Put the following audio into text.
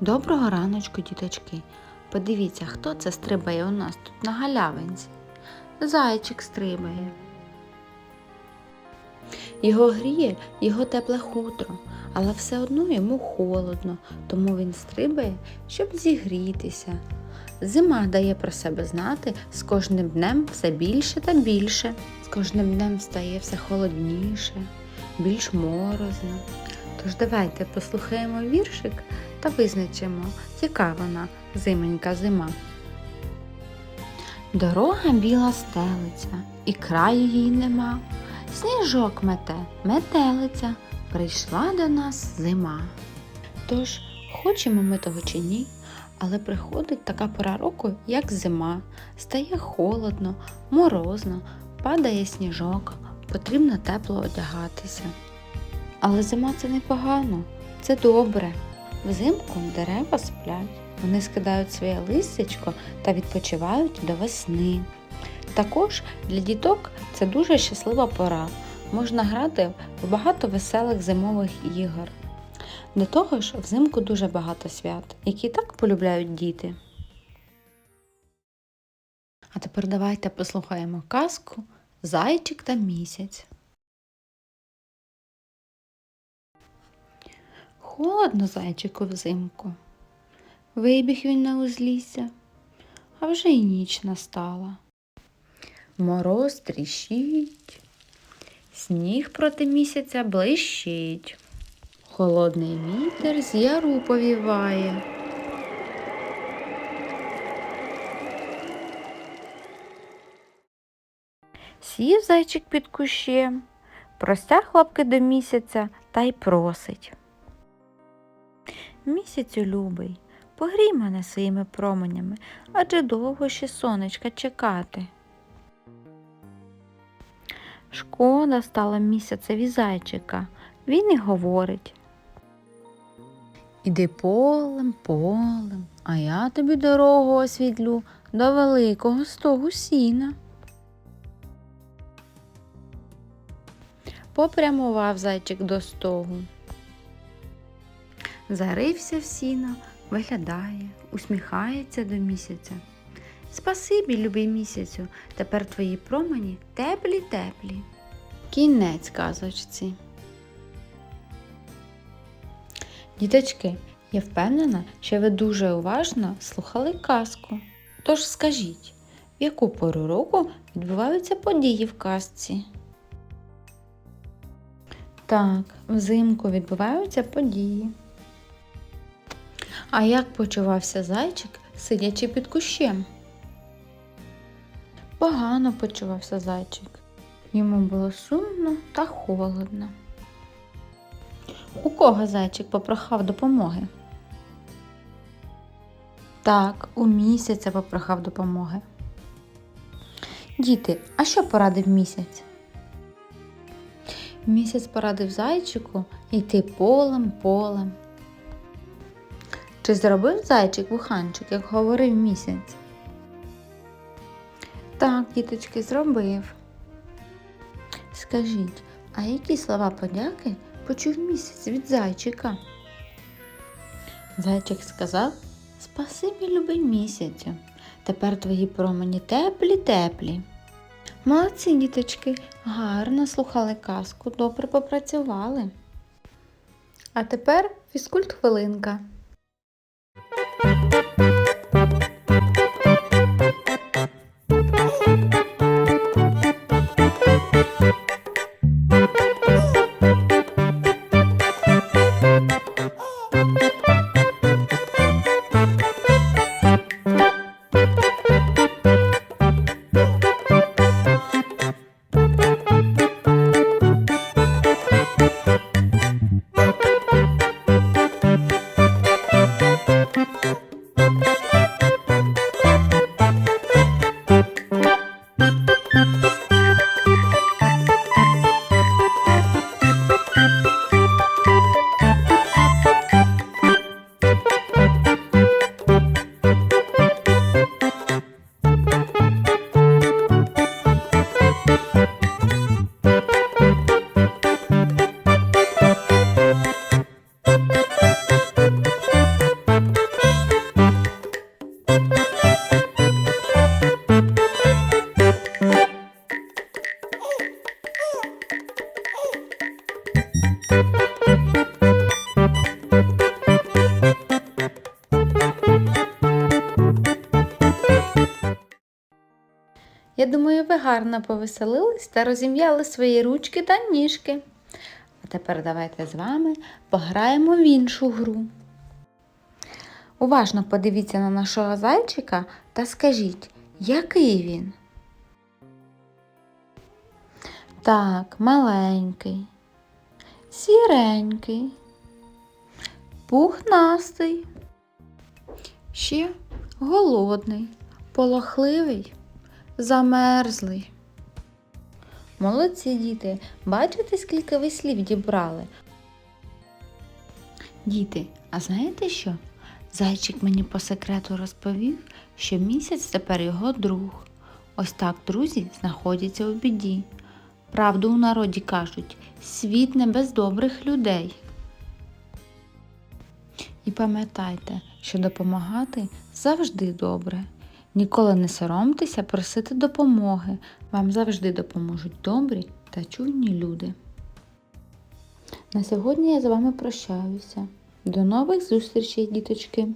Доброго раночку, діточки. Подивіться, хто це стрибає у нас тут на галявинці. Зайчик стрибає. Його гріє його тепле хутро, але все одно йому холодно, тому він стрибає, щоб зігрітися. Зима дає про себе знати з кожним днем все більше та більше. З кожним днем стає все холодніше, більш морозно. Тож давайте послухаємо віршик та визначимо, яка вона зименька зима. Дорога біла стелиця, і краю їй нема. Сніжок мете, метелиця, прийшла до нас зима. Тож, хочемо ми того чи ні, але приходить така пора року, як зима. Стає холодно, морозно, падає сніжок, потрібно тепло одягатися. Але зима це не погано, це добре. Взимку дерева сплять, вони скидають своє листячко та відпочивають до весни. Також для діток це дуже щаслива пора. Можна грати в багато веселих зимових ігор. До того ж, взимку дуже багато свят, які так полюбляють діти. А тепер давайте послухаємо казку Зайчик та місяць. Холодно зайчику взимку. Вибіг він на узлісся, а вже й ніч настала. Мороз тріщить, сніг проти місяця блищить. Холодний вітер з яру повіває. Сів зайчик під кущем, простяг лапки до місяця та й просить. Місяцю любий, погрій мене своїми променями, адже довго ще сонечка чекати. Шкода стала місяцеві зайчика, він і говорить. Іди полем, полем, а я тобі дорогу освітлю до великого стогу сіна. Попрямував зайчик до стогу. Зарився в сіно, виглядає, усміхається до місяця. Спасибі, любий місяцю, тепер твої промені теплі теплі. Кінець казочці. Діточки, я впевнена, що ви дуже уважно слухали казку. Тож скажіть, в яку пору року відбуваються події в казці? Так, взимку відбуваються події. А як почувався зайчик, сидячи під кущем? Погано почувався зайчик. Йому було сумно та холодно. У кого зайчик попрохав допомоги? Так, у місяця попрохав допомоги. Діти, а що порадив місяць? Місяць порадив зайчику йти полем полем. Чи зробив зайчик вуханчик, як говорив місяць? Так, діточки, зробив. Скажіть, а які слова подяки почув місяць від зайчика? Зайчик сказав Спасибі, любий місяцю. Тепер твої промені теплі теплі. Молодці, діточки, гарно слухали казку, добре попрацювали. А тепер фізкульт хвилинка. Я думаю, ви гарно повеселились та розім'яли свої ручки та ніжки. А тепер давайте з вами пограємо в іншу гру. Уважно подивіться на нашого зайчика та скажіть, який він? Так, маленький, сіренький, пухнастий, ще голодний, полохливий, замерзлий. Молодці діти, бачите, скільки ви слів дібрали? Діти, а знаєте що? Зайчик мені по секрету розповів, що місяць тепер його друг. Ось так друзі знаходяться у біді. Правду у народі кажуть, світ не без добрих людей. І пам'ятайте, що допомагати завжди добре. Ніколи не соромтеся просити допомоги. Вам завжди допоможуть добрі та чуйні люди. На сьогодні я з вами прощаюся. До нових зустрічей, діточки!